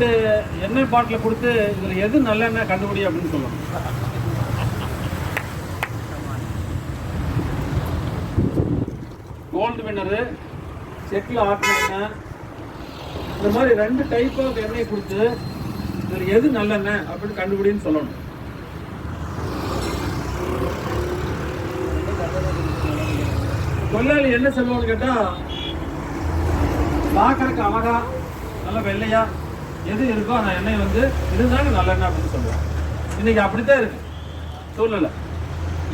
ரெண்டு எண்ணெய் பாட்டில் கொடுத்து இதில் எது நல்லெண்ணெய் கண்டுபிடி அப்படின்னு சொல்லணும். கோல்டு வின்னரு செட்டில் ஆட்டின எண்ணெய். இந்த மாதிரி ரெண்டு டைப் ஆஃப் எண்ணெய் கொடுத்து இதில் எது நல்லெண்ணெய் அப்படின்னு கண்டுபிடின்னு சொல்லணும். தொழிலாளி என்ன சொல்லுவோம்னு கேட்டால் பார்க்கறதுக்கு அழகா நல்லா வெள்ளையா எது இருக்கோ அந்த எண்ணெய் வந்து இதுதாங்க நல்லெண்ணெய் அப்படின்னு சொல்லுவோம் இன்னைக்கு அப்படித்தான் இருக்கு. சூழ்நிலை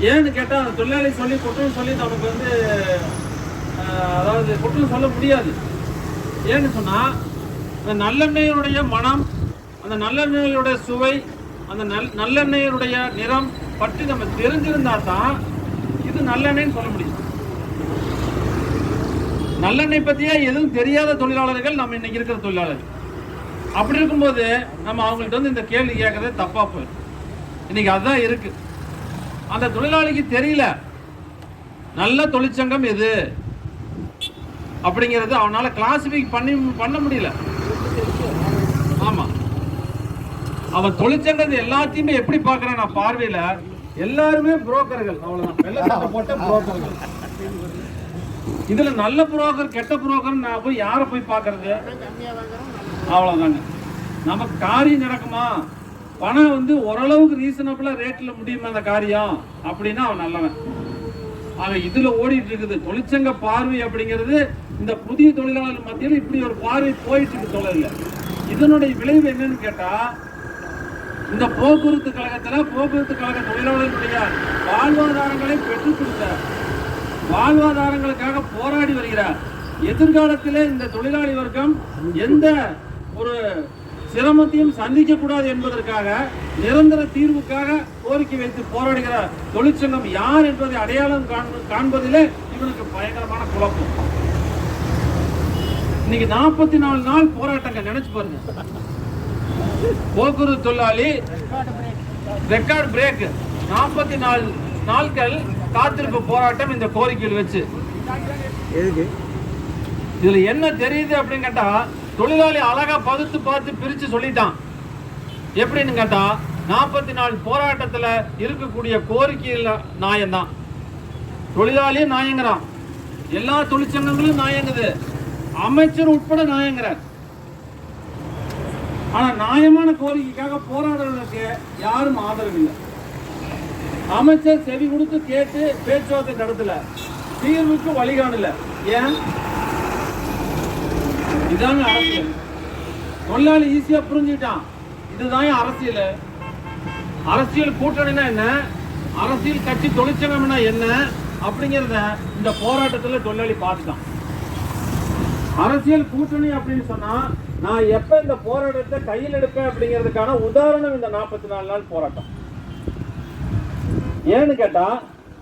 ஏன்னு கேட்டால் அந்த தொழிலாளி சொல்லி குற்றம் சொல்லி நமக்கு வந்து அதாவது குற்றம் சொல்ல முடியாது. ஏன்னு சொன்னால் அந்த நல்லெண்ணெயினுடைய மனம் அந்த நல்லெண்ணெயினுடைய சுவை அந்த நல் நல்லெண்ணெயினுடைய நிறம் பற்றி நம்ம தெரிஞ்சிருந்தா தான் இது நல்லெண்ணெய்னு சொல்ல முடியும். நல்லெண்ணெய் பற்றியே எதுவும் தெரியாத தொழிலாளர்கள் நம்ம இன்னைக்கு இருக்கிற தொழிலாளர்கள். அப்படி இருக்கும்போது நம்ம அவங்கள்ட்ட வந்து இந்த கேள்வி கேட்கறது தப்பா போயிடும். இன்னைக்கு அதுதான் இருக்கு. அந்த தொழிலாளிக்கு தெரியல. நல்ல தொழிற்சங்கம் எது? அப்படிங்கிறது அவனால கிளாசிஃபை பண்ணி பண்ண முடியல. ஆமா. அவன் தொழிற்சங்கத்தை எல்லாத்தையுமே எப்படி பார்க்கறான் நான் பார்வையில எல்லாருமே புரோக்கர்கள். அவ்வளவுதான். போட்ட புரோக்கர்கள். இதுல நல்ல புரோக்கர் கெட்ட புரோக்கர் நான் போய் யாரை போய் பார்க்கறது? அவ்வளோதாங்க நமக்கு காரியம் நடக்குமா? பணம் வந்து ஓரளவுக்கு ரீசனபிளாக ரேட்டில் முடியுமா அந்த காரியம்? அப்படின்னா அவன் நல்லவன். அவன் இதில் ஓடிட்டு இருக்குது தொழிற்சங்க பார்வை அப்படிங்கிறது இந்த புதிய தொழிலாளர் மத்தியில் இப்படி ஒரு பார்வை போயிட்டு இருக்கு தொழில இதனுடைய விளைவு என்னன்னு கேட்டால் இந்த போக்குவரத்து கழகத்தில் போக்குவரத்து கழக தொழிலாளர்களுடைய வாழ்வாதாரங்களை பெற்றுக் கொடுத்த வாழ்வாதாரங்களுக்காக போராடி வருகிறார். எதிர்காலத்திலே இந்த தொழிலாளி வர்க்கம் எந்த ஒரு சிரமத்தையும் சந்திக்க கூடாது என்பதற்காக நிரந்தர தீர்வுக்காக கோரிக்கை வைத்து போராடுகிற தொழிற்சங்கம் யார் என்பதை அடையாளம் காண்ப- காண்பதிலே இவனுக்கு பயங்கரமான குழப்பம். இன்னைக்கு நாற்பத்தி நாலு நாள் போராட்டங்க நினைச்சு பாருங்க. போக்குவரத்து தொழிலாளி ரெக்கார்ட் பிரேக் நாற்பத்தி நாலு நாட்கள் காத்திருப்பு போராட்டம் இந்த கோரிக்கையில் வச்சு. இதுல என்ன தெரியுது அப்படின்னு கேட்டா தொழிலாளி அழகா பகுத்து பார்த்து பிரிச்சு சொல்லிட்டான். எப்படின்னு கேட்டா நாற்பத்தி நாலு போராட்டத்துல இருக்கக்கூடிய கோரிக்கையில் நியாயம்தான் தொழிலாளியும் நியாயங்கிறான் எல்லா தொழிற்சங்கங்களும் நியாயங்குது அமைச்சர் உட்பட நியாயங்கிறார் ஆனால் நியாயமான கோரிக்கைக்காக போராடுறதுக்கு யாரும் ஆதரவு இல்லை. அமைச்சர் செவி கொடுத்து கேட்டு பேச்சுவார்த்தை நடத்தல. தீர்வுக்கு வழிகாணல. ஏன்? இதாங்க அரசியல். தொழிலாளி ஈஸியா புரிஞ்சுட்டான் இதுதான் அரசியல். அரசியல் கூட்டணினா என்ன? அரசியல் கட்சி தொழிற்சங்கம்னா என்ன? அப்படிங்கிறத இந்த போராட்டத்துல தொழிலாளி பார்த்துட்டான். அரசியல் கூட்டணி அப்படின்னு சொன்னா நான் எப்ப இந்த போராட்டத்தை கையில் எடுப்பேன் அப்படிங்கிறதுக்கான உதாரணம் இந்த நாற்பத்தி நாலு நாள் போராட்டம். ஏன்னு கேட்டா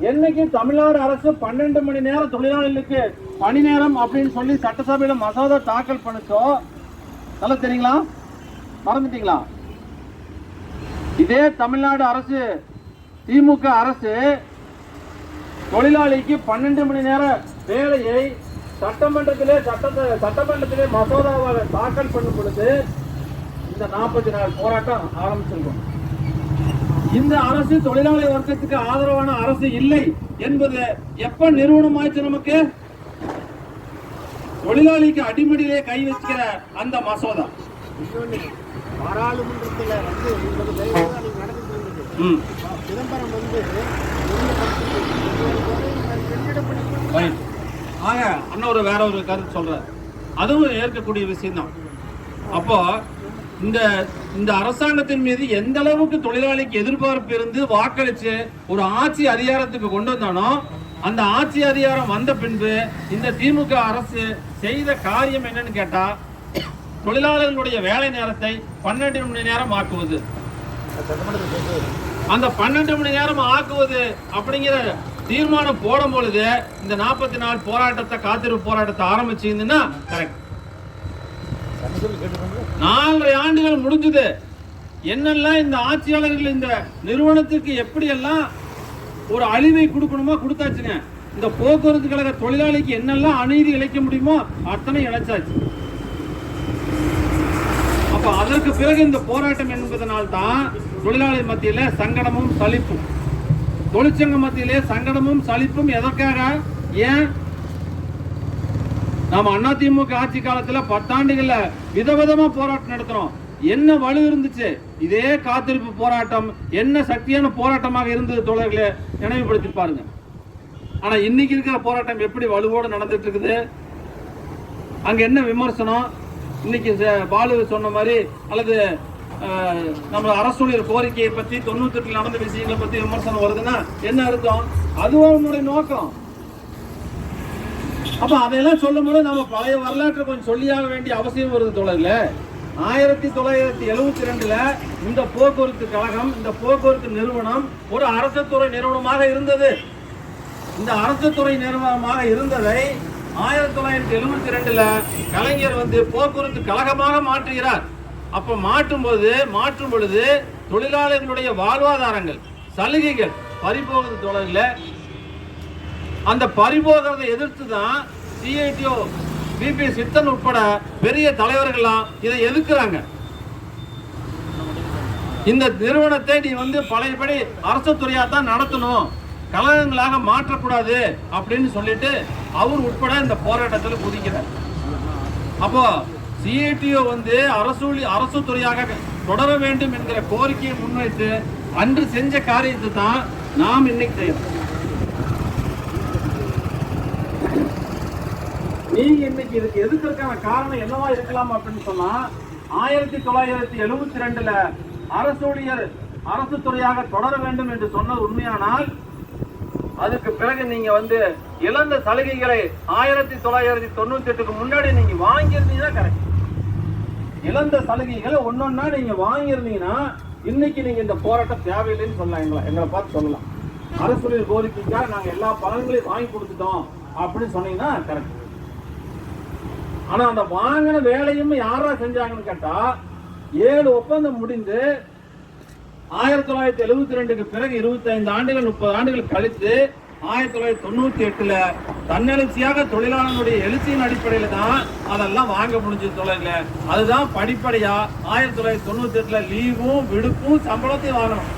என்னைக்கு தமிழ்நாடு அரசு பன்னெண்டு மணி நேரம் தொழிலாளிகளுக்கு பணி நேரம் அப்படின்னு சொல்லி சட்டசபையில மசோதா தாக்கல் பண்ணுச்சோ? நல்லா தெரியுங்களா? மறந்துட்டீங்களா? இதே தமிழ்நாடு அரசு திமுக அரசு தொழிலாளிக்கு பன்னெண்டு மணி நேர வேலையை சட்டமன்றத்திலே சட்ட சட்டமன்றத்திலே மசோதாவை தாக்கல் பண்ணும் பொழுது இந்த நாற்பத்தி நாலு போராட்டம் ஆரம்பிச்சிருக்கோம். இந்த அரசு தொழிலாளி வர்க்கத்துக்கு ஆதரவான அரசு இல்லை என்பது எப்ப நிறுவனம் ஆயிடுச்சு நமக்கு? தொழிலாளிக்கு அடிமடியிலே கை வச்சுக்கிற அந்த மசோதா. பாராளுமன்றத்தில் வந்து சிதம்பரம் வந்து ஆக இன்னொரு வேற ஒரு கருத்து சொல்றாரு. அதுவும் ஏற்கக்கூடிய விஷயம்தான். அப்போ இந்த இந்த அரசாங்கத்தின் மீது எந்த அளவுக்கு தொழிலாளிக்கு எதிர்பார்ப்பு இருந்து வாக்களிச்சு ஒரு ஆட்சி அதிகாரத்துக்கு கொண்டு வந்தானோ அந்த ஆட்சி அதிகாரம் வந்த பின்பு இந்த திமுக அரசு செய்த காரியம் என்னன்னு கேட்டா தொழிலாளர்களுடைய வேலை நேரத்தை பன்னெண்டு மணி நேரம் ஆக்குவது. அந்த பன்னெண்டு மணி நேரம் ஆக்குவது அப்படிங்கிற தீர்மானம் போடும் பொழுது இந்த நாற்பத்தி நாலு போராட்டத்தை காத்திருப்பு போராட்டத்தை ஆரம்பிச்சிருந்துன்னா கரெக்ட் நாலரை ஆண்டுகள் முடிஞ்சது. என்னெல்லாம் இந்த ஆட்சியாளர்கள் இந்த நிறுவனத்திற்கு எப்படியெல்லாம் ஒரு அழிவை கொடுக்கணுமோ கொடுத்தாச்சுங்க. இந்த போக்குவரத்து கழக தொழிலாளிக்கு என்னெல்லாம் அநீதி இழைக்க முடியுமோ அத்தனை இழைச்சாச்சு. அப்போ அதற்கு பிறகு இந்த போராட்டம் என்பதனால் தான் தொழிலாளி மத்தியில சங்கடமும் சலிப்பும். தொழிற்சங்க மத்தியிலே சங்கடமும் சலிப்பும் எதற்காக? ஏன்? நாம அதிமுக ஆட்சி காலத்தில் பத்தாண்டுகளில் விதவிதமா போராட்டம் நடத்துறோம் என்ன வலு இருந்துச்சு? இதே காத்திருப்பு போராட்டம் என்ன சக்தியான போராட்டமாக இருந்தது தோழர்களே நினைவுபடுத்தி பாருங்க. ஆனா இன்னைக்கு இருக்கிற போராட்டம் எப்படி வலுவோடு நடந்துட்டு இருக்குது? அங்க என்ன விமர்சனம்? இன்னைக்கு ச- பாலு சொன்ன மாதிரி அல்லது நம்ம அரசுடைய கோரிக்கையை பத்தி தொண்ணூத்தி எட்டுல நடந்த விஷயங்களை பத்தி விமர்சனம் வருதுன்னா என்ன அர்த்தம்? அதுவும் அவனுடைய நோக்கம். அப்ப அதையெல்லாம் சொல்லும் போது நம்ம பழைய வரலாற்றை கொஞ்சம் சொல்லியாக வேண்டிய அவசியம் வருது தோழர்கள. ஆயிரத்தி தொள்ளாயிரத்தி எழுவத்தி ரெண்டுல இந்த போக்குவரத்து கழகம் இந்த போக்குவரத்து நிறுவனம் ஒரு அரசு துறை நிறுவனமாக இருந்தது. இந்த அரசு துறை நிறுவனமாக இருந்ததை ஆயிரத்தி தொள்ளாயிரத்தி எழுபத்தி ரெண்டுல கலைஞர் வந்து போக்குவரத்து கழகமாக மாற்றுகிறார். அப்ப மாற்றும் போது மாற்றும் பொழுது தொழிலாளர்களுடைய வாழ்வாதாரங்கள் சலுகைகள் பறிபோகுது தொடரில் அந்த பறிபோகிறதை எதிர்த்து தான் சிஐடிஓ பிபி சித்தன் உட்பட பெரிய தலைவர்கள்லாம் இதை எதிர்க்கிறாங்க. இந்த நிறுவனத்தை நீ வந்து பழையபடி அரசு துறையாக தான் நடத்தணும். கழகங்களாக மாற்றக்கூடாது அப்படின்னு சொல்லிட்டு அவர் உட்பட இந்த போராட்டத்தில் குதிக்கிறார். அப்போ சிஐடிஓ வந்து அரசு அரசு துறையாக தொடர வேண்டும் என்கிற கோரிக்கையை முன்வைத்து அன்று செஞ்ச காரியத்தை தான் நாம் இன்னைக்கு செய்யணும் நீங்கள் இன்னைக்கு இதுக்கு எதுக்கிறதுக்கான காரணம் என்னவா இருக்கலாம் அப்படின்னு சொன்னா ஆயிரத்தி தொள்ளாயிரத்தி எழுபத்தி ரெண்டுல அரசு ஊழியர் அரசு துறையாக தொடர வேண்டும் என்று சொன்னது உண்மையானால் அதுக்கு பிறகு நீங்க வந்து இழந்த சலுகைகளை ஆயிரத்தி தொள்ளாயிரத்தி தொண்ணூத்தி எட்டுக்கு முன்னாடி நீங்க வாங்கியிருந்தீங்கன்னா கரெக்ட் இழந்த சலுகைகளை ஒன்னொன்னா நீங்க வாங்கியிருந்தீங்கன்னா இன்னைக்கு நீங்க இந்த போராட்டம் தேவையில்லைன்னு சொல்லலாம் எங்களை எங்களை பார்த்து சொல்லலாம். அரசுடைய கோரிக்கைக்காக நாங்க எல்லா பலன்களையும் வாங்கி கொடுத்துட்டோம் அப்படின்னு சொன்னீங்கன்னா கரெக்ட் ஆனா அந்த வாங்கின வேலையும் யாரா செஞ்சாங்கன்னு கேட்டா ஏழு ஒப்பந்தம் முடிந்து ஆயிரத்தி தொள்ளாயிரத்தி எழுபத்தி ரெண்டுக்கு பிறகு இருபத்தி ஐந்து ஆண்டுகள் முப்பது ஆண்டுகள் கழித்து ஆயிரத்தி தொள்ளாயிரத்தி தொண்ணூத்தி எட்டுல தன்னெழுச்சியாக தொழிலாளர்களுடைய எழுச்சியின் அடிப்படையில தான் அதெல்லாம் வாங்க முடிஞ்சது தொழில அதுதான் படிப்படியா ஆயிரத்தி தொள்ளாயிரத்தி தொண்ணூத்தி எட்டுல லீவும் விடுப்பும் சம்பளத்தையும் வாங்கணும்.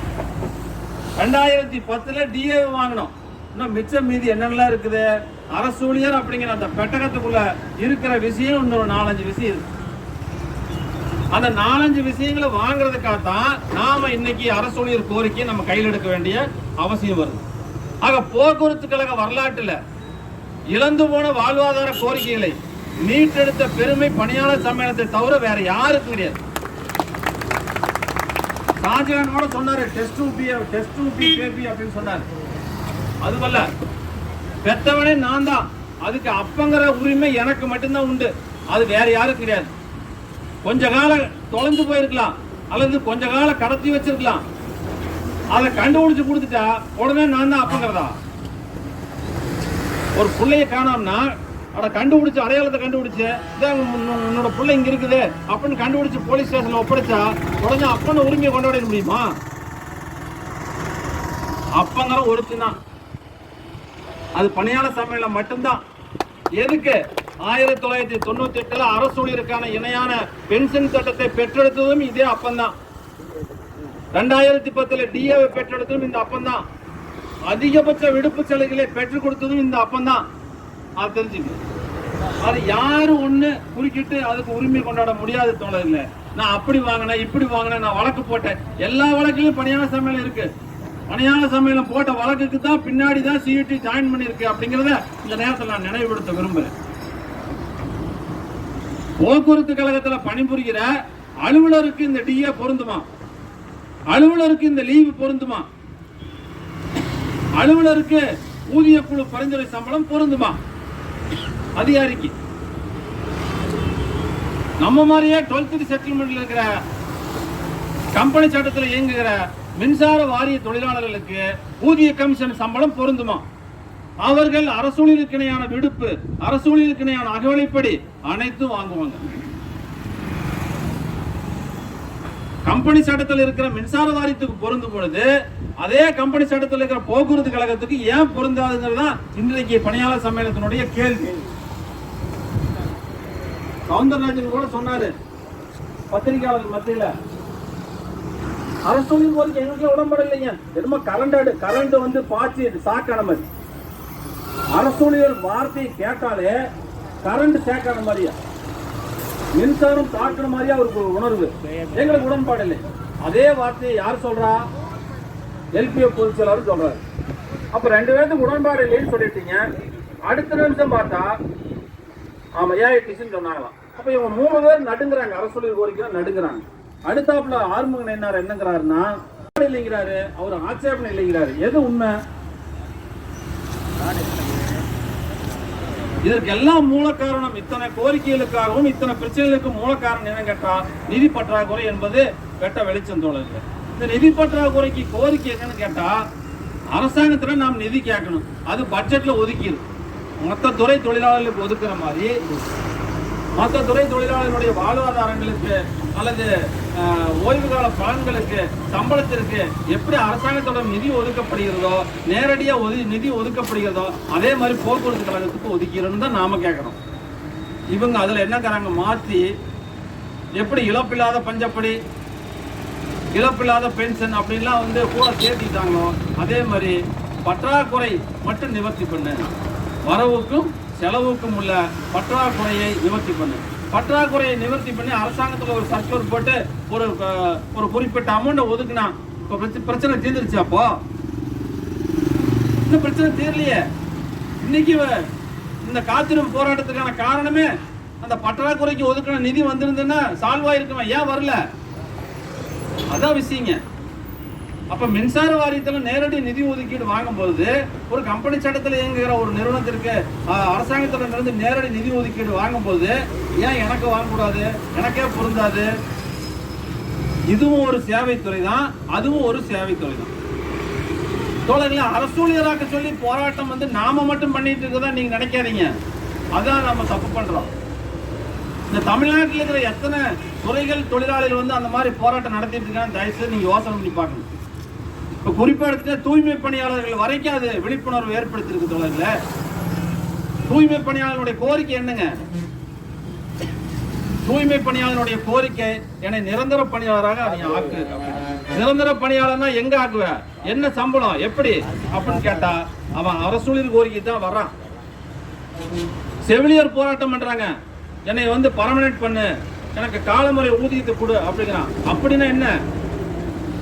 ரெண்டாயிரத்தி பத்துல டிஏ வாங்கணும். இன்னும் மிச்சம் மீதி என்னென்னலாம் இருக்குது? அரசு ஊழியர் அப்படிங்கிற அந்த பெட்டகத்துக்குள்ள இருக்கிற விஷயம் இன்னொரு நாலஞ்சு விஷயம் இருக்கு. அந்த நாலஞ்சு விஷயங்களை வாங்குறதுக்காக தான் நாம இன்னைக்கு அரசு ஊழியர் கோரிக்கையை நம்ம கையில் எடுக்க வேண்டிய அவசியம் வருது. ஆக போக்குவரத்து கழக வரலாற்றுல இழந்து போன வாழ்வாதார கோரிக்கைகளை மீட்டெடுத்த பெருமை பணியாளர் சம்மேளனத்தை தவிர வேற யாருக்கும் கிடையாது. ஷாஜகான் கூட சொன்னாரு டெஸ்ட் பி டெஸ்ட் ஊபி பேபி அப்படின்னு சொன்னார். அதுவல்ல பெத்தவனே நான் தான். அதுக்கு அப்பங்கிற உரிமை எனக்கு மட்டும்தான் உண்டு. அது வேற யாரும் கிடையாது. கொஞ்ச காலம் தொலைஞ்சு போயிருக்கலாம். அல்லது கொஞ்ச காலம் கடத்தி வச்சிருக்கலாம். அதை கண்டுபிடிச்சு கொடுத்துட்டா உடனே நான் தான் அப்பங்கிறதா? ஒரு பிள்ளைய காணோம்னா அதை கண்டுபிடிச்சு அடையாளத்தை கண்டுபிடிச்சு இதான் உன்னோட பிள்ளை இங்க இருக்குது. அப்படின்னு கண்டுபிடிச்சு போலீஸ் ஸ்டேஷன்ல ஒப்படைச்சா உடனே அப்பன்னு உரிமையை கொண்டாட முடியுமா? அப்பங்கிற ஒருத்தி தான் அது பணியாளர் சமையல மட்டும்தான். எதுக்கு? ஆயிரத்தி தொள்ளாயிரத்தி தொண்ணூத்தி எட்டுல அரசு ஊழியருக்கான இணையான பென்ஷன் திட்டத்தை பெற்றெடுத்ததும் இதே அப்பந்தான். ரெண்டாயிரத்தி பத்துல டிஏவை பெற்றெடுத்ததும் இந்த அப்பந்தான். அதிகபட்ச விடுப்பு சலுகைகளை பெற்றுக் கொடுத்ததும் இந்த அப்பந்தான். அது தெரிஞ்சுக்க அது யாரும் ஒண்ணு குறுக்கிட்டு அதுக்கு உரிமை கொண்டாட முடியாது தோழர்கள. நான் அப்படி வாங்கினேன் இப்படி வாங்கினேன் நான் வழக்கு போட்டேன். எல்லா வழக்கிலும் பணியான சமையல் இருக்கு. பணியாளர் சமையலம் போட்ட வழக்குக்கு தான் பின்னாடி தான் சிஇடி ஜாயின் பண்ணியிருக்கு அப்படிங்கிறத இந்த நேரத்தில் நான் நினைவுபடுத்த விரும்புகிறேன் போக்குவரத்து கழகத்துல பணிபுரிகிற அலுவலருக்கு இந்த டிஏ பொருந்துமா? அலுவலருக்கு இந்த லீவு பொருந்துமா? அலுவலருக்கு ஊதிய குழு பரிந்துரை சம்பளம் பொருந்துமா? அதிகாரிக்கு. நம்ம மாதிரியே டுவெல்த் செட்டில்மெண்ட்ல இருக்கிற கம்பெனி சட்டத்தில் இயங்குகிற மின்சார வாரிய தொழிலாளர்களுக்கு ஊதிய கமிஷன் சம்பளம் பொருந்துமா? அவர்கள் அரசூழியருக்கு இணையான விடுப்பு அரசூழியருக்கு இணையான அகவலைப்படி அனைத்தும் வாங்குவாங்க. கம்பெனி சட்டத்தில் இருக்கிற மின்சார வாரியத்துக்கு பொருந்தும் பொழுது அதே கம்பெனி சட்டத்தில் இருக்கிற போக்குவரத்து கழகத்துக்கு ஏன் பொருந்தாதுங்கிறது இன்றைக்கு பணியாளர் சம்மேளனத்தினுடைய கேள்வி. சவுந்தரராஜன் கூட சொன்னாரு பத்திரிகையாளர் மத்தியில் அரசொலின் போது எங்களுக்கு உடம்படலைங்க. இல்லைங்க என்னமோ கரண்ட் கரண்ட் வந்து பாய்ச்சி சாக்கான மாதிரி. அரசூழியர் வார்த்தையை கேட்டாலே கரண்ட் சேக்கான மாதிரியா? மின்சாரம் தாக்கிற மாதிரியா அவருக்கு ஒரு உணர்வு? எங்களுக்கு உடன்பாடு இல்லை அதே வார்த்தையை யார் சொல்றா? எல்பிஎஃப் பொதுச் செயலாளர் சொல்றாரு. அப்ப ரெண்டு பேருக்கு உடன்பாடு இல்லைன்னு சொல்லிட்டீங்க. அடுத்த நிமிஷம் பார்த்தா ஆமா ஏஐடிசின்னு சொன்னாங்களாம். அப்ப இவங்க மூணு பேர் நடுங்குறாங்க. அரசொலியர் கோரிக்கை நடுங்குறாங்க. அடுத்தாப்புல ஆறுமுகன் என்ன என்னங்கிறாருன்னா இல்லைங்கிறாரு அவர் ஆட்சேபனை இல்லைங்கிறாரு. எது உண்மை? இதற்கெல்லாம் மூல காரணம் இத்தனை கோரிக்கைகளுக்காகவும் இத்தனை பிரச்சனைகளுக்கும் மூல காரணம் என்ன கேட்டா நிதி பற்றாக்குறை என்பது வெட்ட வெளிச்சம் தோழர்கள். இந்த நிதி பற்றாக்குறைக்கு கோரிக்கை என்னன்னு கேட்டா அரசாங்கத்துல நாம் நிதி கேட்கணும். அது பட்ஜெட்ல ஒதுக்கிடும் மொத்த துறை தொழிலாளர்களுக்கு ஒதுக்குற மாதிரி மற்ற துறை தொழிலாளர்களுடைய வாழ்வாதாரங்களுக்கு அல்லது ஓய்வு கால பலன்களுக்கு சம்பளத்திற்கு எப்படி அரசாங்கத்தோட நிதி ஒதுக்கப்படுகிறதோ நேரடியாக ஒது நிதி ஒதுக்கப்படுகிறதோ அதே மாதிரி போக்குவரத்து கழகத்துக்கு ஒதுக்கிறோன்னு தான் நாம் கேட்குறோம். இவங்க அதில் என்னங்கிறாங்க மாற்றி எப்படி இழப்பில்லாத பஞ்சப்படி இழப்பில்லாத பென்ஷன் அப்படின்லாம் வந்து கூட சேர்த்திட்டாங்களோ அதே மாதிரி பற்றாக்குறை மட்டும் நிவர்த்தி பண்ணு. வரவுக்கும் செலவுக்கும் உள்ள பற்றாக்குறையை நிவர்த்தி பண்ணு. பற்றாக்குறையை நிவர்த்தி பண்ணி அரசாங்கத்தில் ஒரு சர்க்குலர் போட்டு ஒரு ஒரு குறிப்பிட்ட அமௌண்ட்டை ஒதுக்குனா இப்போ பிரச்சனை தீர்ந்துருச்சு அப்போ? இந்த பிரச்சனை தீரலையே. இன்னைக்கு இந்த காத்திருப்பு போராட்டத்துக்கான காரணமே அந்த பற்றாக்குறைக்கு ஒதுக்கின நிதி வந்திருந்ததுன்னா சால்வ் ஆயிருக்குமே ஏன் வரல? அதான் விஷயங்க. அப்போ மின்சார வாரியத்தில் நேரடி நிதி ஒதுக்கீடு வாங்கும்போது ஒரு கம்பெனி சட்டத்தில் இயங்குகிற ஒரு நிறுவனத்திற்கு அரசாங்கத்திலிருந்து நேரடி நிதி ஒதுக்கீடு வாங்கும்போது ஏன் எனக்கு வாங்கக்கூடாது? எனக்கே பொருந்தாது. இதுவும் ஒரு சேவைத்துறை தான் அதுவும் ஒரு சேவைத்துறை தான் தோழர்களை அரசூழியராக்க சொல்லி போராட்டம் வந்து நாம மட்டும் பண்ணிட்டு இருக்கதா நீங்க நினைக்காதீங்க. அதான் நம்ம தப்பு பண்றோம். இந்த தமிழ்நாட்டில் இருக்கிற எத்தனை துறைகள் தொழிலாளிகள் வந்து அந்த மாதிரி போராட்டம் நடத்திட்டு இருக்காங்க தயவுசெய்து நீங்க யோசனை பண்ணி பார்க்கணும் இப்போ குறிப்பாக எடுத்துட்டு தூய்மை பணியாளர்கள் வரைக்கும் அது விழிப்புணர்வு ஏற்படுத்தியிருக்கு தோழர்களே. தூய்மை பணியாளர்களுடைய கோரிக்கை என்னங்க? தூய்மை பணியாளருடைய கோரிக்கை என்னை நிரந்தர பணியாளராக அதை ஆக்கு. நிரந்தர பணியாளர்னா எங்க ஆக்குவ? என்ன சம்பளம்? எப்படி? அப்படின்னு கேட்டா அவன் அரசூழியர் கோரிக்கை தான் வர்றான். செவிலியர் போராட்டம் பண்றாங்க. என்னை வந்து பர்மனெண்ட் பண்ணு. எனக்கு காலமுறை ஊதியத்தை கொடு அப்படிங்கிறான். அப்படின்னா என்ன?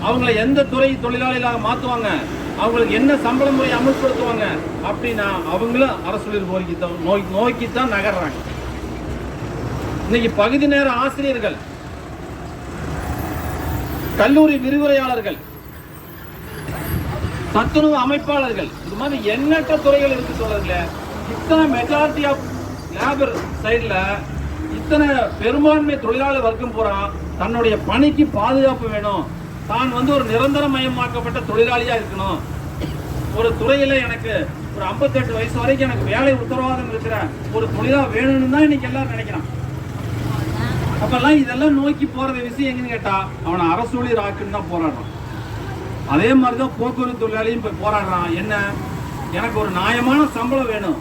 அவங்களை எந்த துறை தொழிலாளிகளாக மாற்றுவாங்க அவங்களுக்கு என்ன சம்பள முறை அமல்படுத்துவாங்க? அப்படின்னா அவங்களும் அரசூழியர் நோக்கி தான் நோய் நோக்கி தான் நகர்றாங்க. இன்னைக்கு பகுதி நேர ஆசிரியர்கள் கல்லூரி விரிவுரையாளர்கள் சத்துணவு அமைப்பாளர்கள் இது மாதிரி எண்ணற்ற துறைகள் இருக்கு சொல்றதுல இத்தனை மெஜாரிட்டி ஆஃப் லேபர் சைடில் இத்தனை பெரும்பான்மை தொழிலாளர் வர்க்கம் பூரா தன்னுடைய பணிக்கு பாதுகாப்பு வேணும். தான் வந்து ஒரு நிரந்தரமயமாக்கப்பட்ட தொழிலாளியாக இருக்கணும். ஒரு துறையில் எனக்கு ஒரு 58 வயசு வரைக்கும் எனக்கு வேலை உத்தரவாதம் இருக்கிற ஒரு தொழிலாக வேணும்னு தான் இன்னைக்கு எல்லாரும் நினைக்கிறான். அப்பெல்லாம் இதெல்லாம் நோக்கி போகிற விஷயம் எங்கன்னு கேட்டால் அவனை அரசூழியர் ஆக்குன்னு தான் போராடுறான். அதே மாதிரி தான் போக்குவரத்து தொழிலாளியும் போய் போராடுறான். என்ன? எனக்கு ஒரு நியாயமான சம்பளம் வேணும்.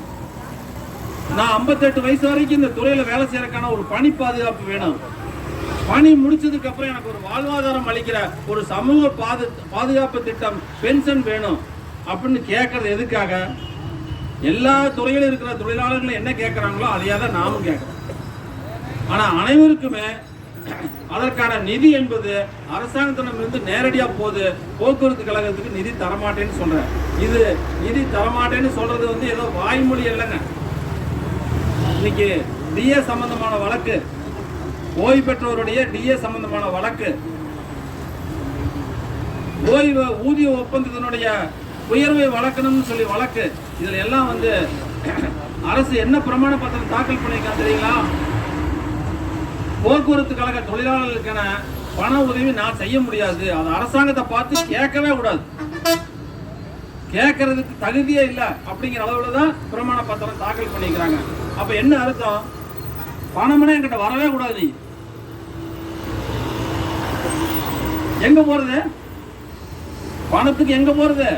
நான் 58 வயசு வரைக்கும் இந்த துறையில் வேலை செய்யறதுக்கான ஒரு பணி பாதுகாப்பு வேணும். பணி முடிச்சதுக்கு அப்புறம் எனக்கு ஒரு வாழ்வாதாரம் அளிக்கிற ஒரு சமூக பாது பாதுகாப்பு திட்டம் பென்ஷன் வேணும். அப்படின்னு கேட்கறது எதுக்காக? எல்லா துறையிலும் இருக்கிற தொழிலாளர்களும் என்ன கேட்குறாங்களோ அதையாக தான் நாமும் கேட்குறோம். ஆனால் அனைவருக்குமே அதற்கான நிதி என்பது அரசாங்கத்திடமிருந்து நேரடியாக போகுது போக்குவரத்து கழகத்துக்கு நிதி தரமாட்டேன்னு சொல்கிறேன் இது நிதி தரமாட்டேன்னு சொல்கிறது வந்து ஏதோ வாய்மொழி இல்லைங்க இன்னைக்கு டிஏ சம்பந்தமான வழக்கு. ஓய்வு பெற்றோருடைய டிஏ சம்பந்தமான வழக்கு. ஓய்வு ஊதிய ஒப்பந்தத்தினுடைய உயர்வை வழக்கணும்னு சொல்லி வழக்கு. இதுல எல்லாம் வந்து அரசு என்ன பிரமாண பத்திரம் தாக்கல் பண்ணியிருக்காங்க தெரியுங்களா? போக்குவரத்து கழக தொழிலாளர்களுக்கான பண உதவி நான் செய்ய முடியாது. அது அரசாங்கத்தை பார்த்து கேட்கவே கூடாது. கேட்கறதுக்கு தகுதியே இல்லை அப்படிங்கிற அளவில் தான் பிரமாண பத்திரம் தாக்கல் பண்ணிக்கிறாங்க அப்போ என்ன அர்த்தம்? பணம்னா என்கிட்ட வரவே கூடாது நீ. எங்க போறது? பணத்துக்கு எங்க போறது?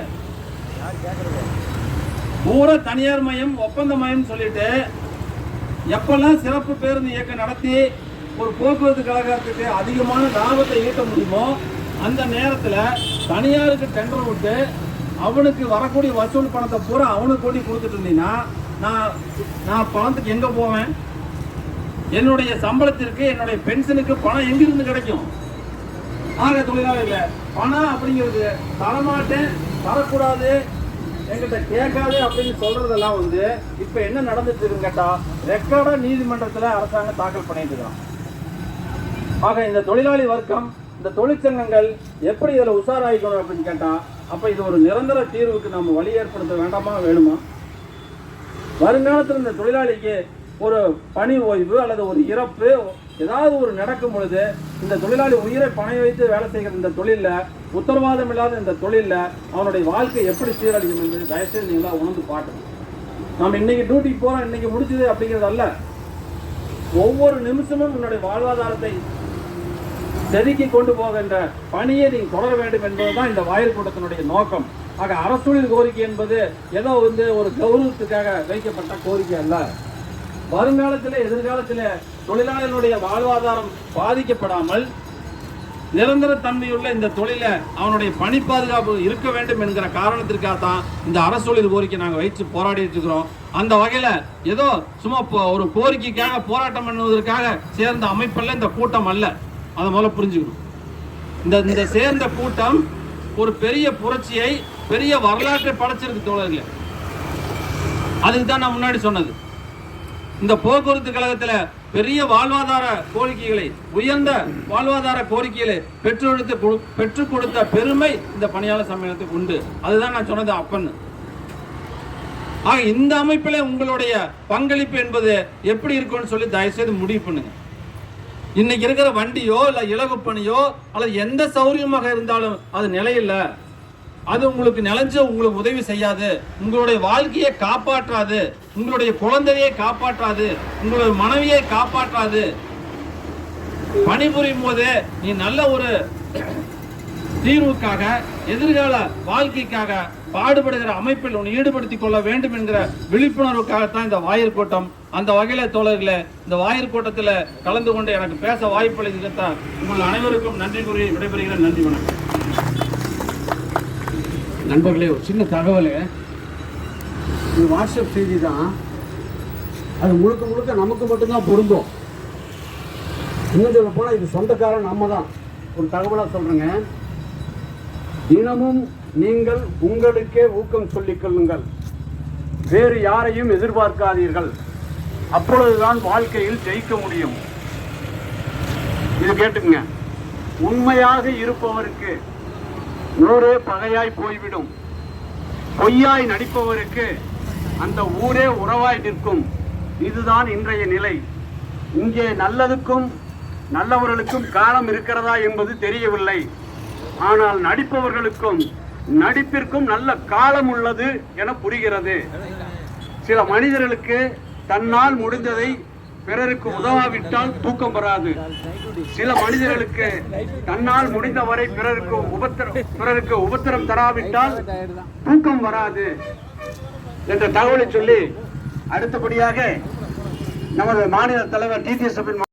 பூரா தனியார் மயம் ஒப்பந்த மயம் சொல்லிட்டு எப்பெல்லாம் சிறப்பு பேருந்து இயக்கம் நடத்தி ஒரு போக்குவரத்து கழகத்துக்கு அதிகமான லாபத்தை ஈட்ட முடியுமோ அந்த நேரத்தில் தனியாருக்கு டெண்டர் விட்டு அவனுக்கு வரக்கூடிய வசூல் பணத்தை பூரா அவனுக்கு கொண்டு கொடுத்துட்டு இருந்தீங்கன்னா நான் நான் பணத்துக்கு எங்கே போவேன்? என்னுடைய சம்பளத்திற்கு என்னுடைய பென்ஷனுக்கு பணம் எங்கிருந்து கிடைக்கும்? ஆக தொழிலாளர்கள் பணம் அப்படிங்கிறது தரமாட்டேன் தரக்கூடாது எங்கிட்ட கேட்காது அப்படின்னு சொல்றதெல்லாம் வந்து இப்ப என்ன நடந்துட்டு இருக்குன்னு கேட்டா ரெக்கார்டா நீதிமன்றத்துல அரசாங்கம் தாக்கல் பண்ணிட்டு இருக்கான் ஆக இந்த தொழிலாளி வர்க்கம் இந்த தொழிற்சங்கங்கள் எப்படி இதில் உஷாராயிக்கணும் அப்படின்னு கேட்டால் அப்போ இது ஒரு நிரந்தர தீர்வுக்கு நம்ம வழி ஏற்படுத்த வேண்டாமா வேணுமா? வருங்காலத்தில் இந்த தொழிலாளிக்கு ஒரு பணி ஓய்வு அல்லது ஒரு இறப்பு ஏதாவது ஒரு நடக்கும் பொழுது இந்த தொழிலாளி உயிரை பணம் வைத்து வேலை செய்கிற இந்த தொழிலில் உத்தரவாதம் இல்லாத இந்த தொழிலில் அவனுடைய வாழ்க்கை எப்படி சீரழியும் என்று தயவுசெய்து நீங்களா உணர்ந்து பார்க்கணும். நம்ம இன்னைக்கு டியூட்டிக்கு போகிறோம் இன்னைக்கு முடிச்சது அப்படிங்கிறது அல்ல. ஒவ்வொரு நிமிஷமும் உன்னுடைய வாழ்வாதாரத்தை செதுக்கி கொண்டு போகின்ற பணியை நீங்கள் தொடர வேண்டும் என்பதுதான் இந்த வாயில் கூட்டத்தினுடைய நோக்கம். ஆக அரசூழில் கோரிக்கை என்பது ஏதோ வந்து ஒரு கௌரவத்துக்காக வைக்கப்பட்ட கோரிக்கை அல்ல. வருங்காலத்தில் எதிர்காலத்தில் தொழிலாளர்களுடைய வாழ்வாதாரம் பாதிக்கப்படாமல் நிரந்தர தன்மையுள்ள இந்த தொழில அவனுடைய பணி பாதுகாப்பு இருக்க வேண்டும் என்கிற காரணத்திற்காக தான் இந்த அரசொழில் கோரிக்கை நாங்கள் வைத்து போராடிட்டு இருக்கிறோம். அந்த வகையில் ஏதோ சும்மா போ- ஒரு கோரிக்கைக்காக போராட்டம் பண்ணுவதற்காக சேர்ந்த அமைப்பல்ல இந்த கூட்டம் அல்ல. அதை முதல்ல புரிஞ்சுக்கணும். இந்த இந்த சேர்ந்த கூட்டம் ஒரு பெரிய புரட்சியை பெரிய வரலாற்றை படைச்சிருக்கு தோழர்களே. அதுக்கு தான் நான் முன்னாடி சொன்னது. இந்த போக்குவரத்து கழகத்தில் பெரிய வாழ்வாதார கோரிக்கைகளை உயர்ந்த வாழ்வாதார கோரிக்கைகளை பெற்றெடுத்து பெற்றுக் கொடுத்த பெருமை இந்த பணியாளர் சம்மேளனத்துக்கு உண்டு. அதுதான் நான் சொன்னது அப்பன்னு. ஆக இந்த அமைப்பில் உங்களுடைய பங்களிப்பு என்பது எப்படி இருக்கும்னு சொல்லி தயவுசெய்து முடிவு பண்ணுங்க. இன்னைக்கு இருக்கிற வண்டியோ இல்லை இலகு பணியோ அல்லது எந்த சௌரியமாக இருந்தாலும் அது நிலையில்லை. அது உங்களுக்கு நிலைஞ்சு உங்களுக்கு உதவி செய்யாது. உங்களுடைய வாழ்க்கையை காப்பாற்றாது. உங்களுடைய குழந்தையை காப்பாற்றாது. உங்களுடைய மனைவியை காப்பாற்றாது. பணிபுரியும் போது நீ நல்ல ஒரு தீர்வுக்காக எதிர்கால வாழ்க்கைக்காக பாடுபடுகிற அமைப்பில் உன்னை ஈடுபடுத்திக் கொள்ள வேண்டும் என்கிற விழிப்புணர்வுக்காகத்தான் இந்த வாயிற் கூட்டம். அந்த வகையில தோழர்களே இந்த வாயிற் கூட்டத்தில் கலந்து கொண்டு எனக்கு பேச வாய்ப்பு வாய்ப்பளித்தான் உங்கள் அனைவருக்கும் நன்றி கூறி விடைபெறுகிறேன். நன்றி வணக்கம். நண்பர்களே ஒரு சின்ன தகவல். இது வாட்ஸ்அப் செய்தி தான். அது முழுக்க முழுக்க நமக்கு மட்டும்தான் பொருந்தும். இன்னும் சொல்ல போனால் இது சொந்தக்காரன் நம்ம தான் ஒரு தகவலாக சொல்கிறேங்க தினமும் நீங்கள் உங்களுக்கே ஊக்கம் சொல்லிக் கொள்ளுங்கள். வேறு யாரையும் எதிர்பார்க்காதீர்கள். அப்பொழுதுதான் வாழ்க்கையில் ஜெயிக்க முடியும். இது கேட்டுங்க உண்மையாக இருப்பவருக்கு ஊரே பகையாய் போய்விடும். பொய்யாய் நடிப்பவருக்கு அந்த ஊரே உறவாய் நிற்கும். இதுதான் இன்றைய நிலை. இங்கே நல்லதுக்கும் நல்லவர்களுக்கும் காலம் இருக்கிறதா என்பது தெரியவில்லை. ஆனால் நடிப்பவர்களுக்கும் நடிப்பிற்கும் நல்ல காலம் உள்ளது என புரிகிறது. சில மனிதர்களுக்கு தன்னால் முடிந்ததை பிறருக்கு உதவாவிட்டால் தூக்கம் வராது. சில மனிதர்களுக்கு தன்னால் முடிந்தவரை பிறருக்கு உபத்திரம் பிறருக்கு உபத்திரம் தராவிட்டால் தூக்கம் வராது என்ற தகவலை சொல்லி அடுத்தபடியாக நமது மாநில தலைவர் டிடிஎஸ்